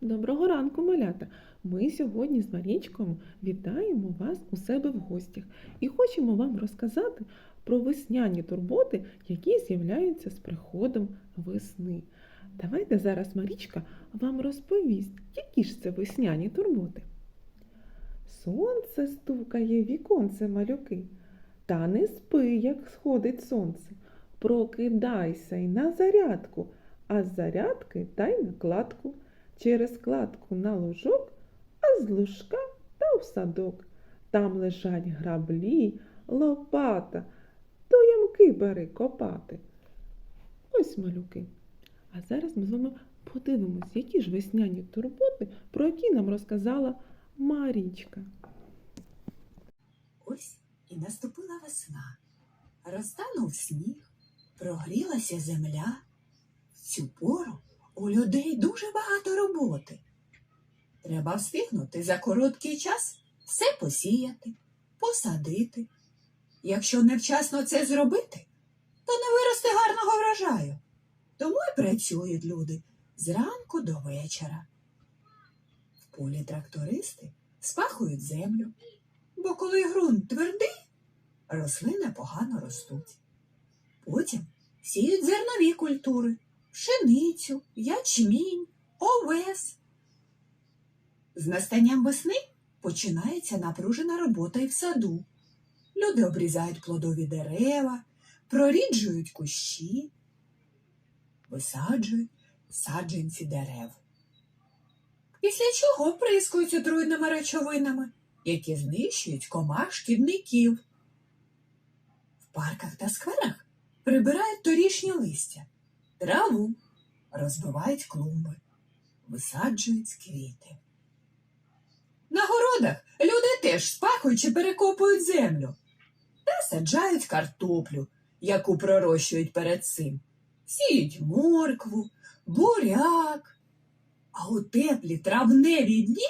Доброго ранку, малята! Ми сьогодні з Марічком вітаємо вас у себе в гостях і хочемо вам розказати про весняні турботи, які з'являються з приходом весни. Давайте зараз Марічка вам розповість, які ж це весняні турботи. Сонце стукає віконце малюки, та не спи, як сходить сонце. Прокидайся й на зарядку, а з зарядки та й на кладку через кладку на лужок, а з лужка та в садок. Там лежать граблі, лопата, то ямки бери копати. Ось малюки. А зараз ми з вами подивимось, які ж весняні турботи, про які нам розказала Марічка. Ось і наступила весна. Розтанув сніг, прогрілася земля. В цю пору у людей дуже багато роботи. Треба встигнути за короткий час все посіяти, посадити. Якщо невчасно це зробити, то не виросте гарного врожаю. Тому й працюють люди зранку до вечора. В полі трактористи спахують землю, бо коли ґрунт твердий, рослини погано ростуть. Потім сіють зернові культури пшеницю, ячмінь, овес. З настанням весни починається напружена робота і в саду. Люди обрізають плодові дерева, проріджують кущі, висаджують саджанці дерев. Після чого прискують отруйними речовинами, які знищують комах шкідників. В парках та скверах прибирають торішнє листя, траву, розбивають клумби, висаджують квіти. На городах люди теж спахують чи перекопують землю та саджають картоплю, яку пророщують перед цим. Сіють моркву, буряк. А у теплі травневі дні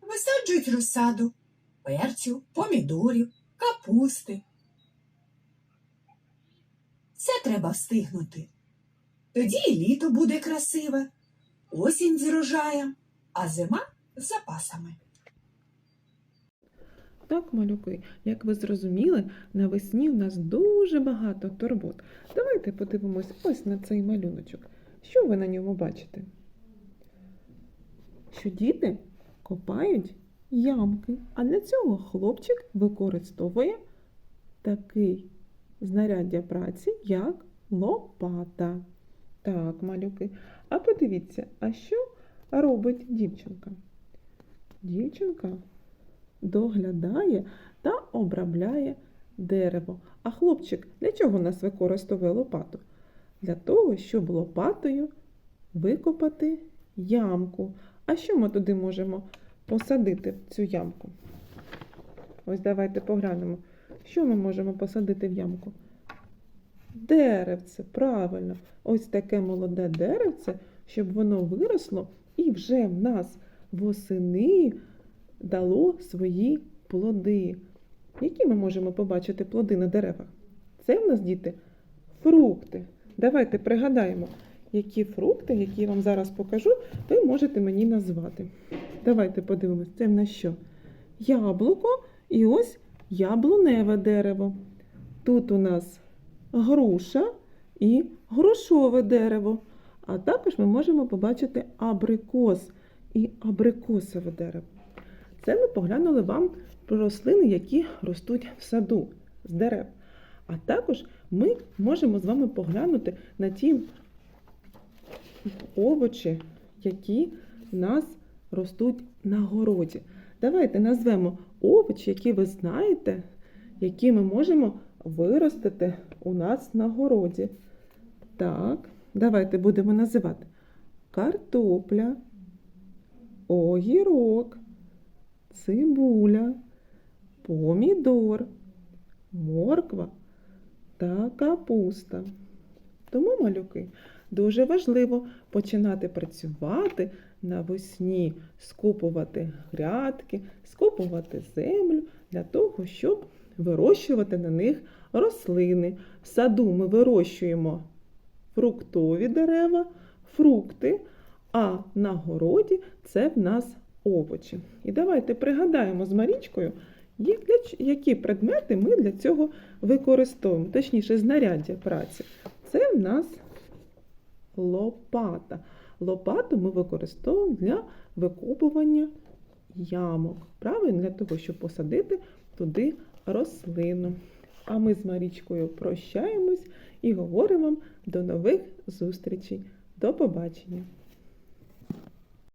висаджують розсаду перцю, помідорів, капусти. Це треба встигнути. Тоді і літо буде красиве, осінь з а зима з запасами. Так, малюки, як ви зрозуміли, навесні в нас дуже багато турбот. Давайте подивимось ось на цей малюночок. Що ви на ньому бачите? Що діти копають ямки, а для цього хлопчик використовує такий знаряддя праці, як лопата. Так, малюки. А подивіться, а що робить дівчинка? Дівчинка доглядає та обробляє дерево. А хлопчик для чого нас використовує лопату? Для того, щоб лопатою викопати ямку. А що ми туди можемо посадити в цю ямку? Ось давайте поглянемо. Що ми можемо посадити в ямку? Деревце, правильно. Ось таке молоде деревце, щоб воно виросло і вже в нас восени дало свої плоди. Які ми можемо побачити плоди на деревах? Це в нас, діти, фрукти. Давайте пригадаємо, які фрукти, які я вам зараз покажу, ви можете мені назвати. Давайте подивимось, це в нас що? Яблуко і ось яблуневе дерево. Тут у нас груша і грушове дерево. А також ми можемо побачити абрикос і абрикосове дерево. Це ми поглянули вам про рослини, які ростуть в саду з дерев. А також ми можемо з вами поглянути на ті овочі, які в нас ростуть на городі. Давайте назвемо овочі, які ви знаєте, які ми можемо виростити у нас на городі. Так, давайте будемо називати картопля, огірок, цибуля, помідор, морква та капуста. Тому, малюки, дуже важливо починати працювати навесні, скопувати грядки, скопувати землю для того, щоб вирощувати на них рослини. В саду ми вирощуємо фруктові дерева, фрукти, а на городі це в нас овочі. І давайте пригадаємо з Марічкою, які предмети ми для цього використовуємо, точніше, знаряддя праці. Це в нас лопата. Лопату ми використовуємо для викопування ямок. Правильно, для того, щоб посадити туди рослину. А ми з Марічкою прощаємось і говоримо вам до нових зустрічей. До побачення!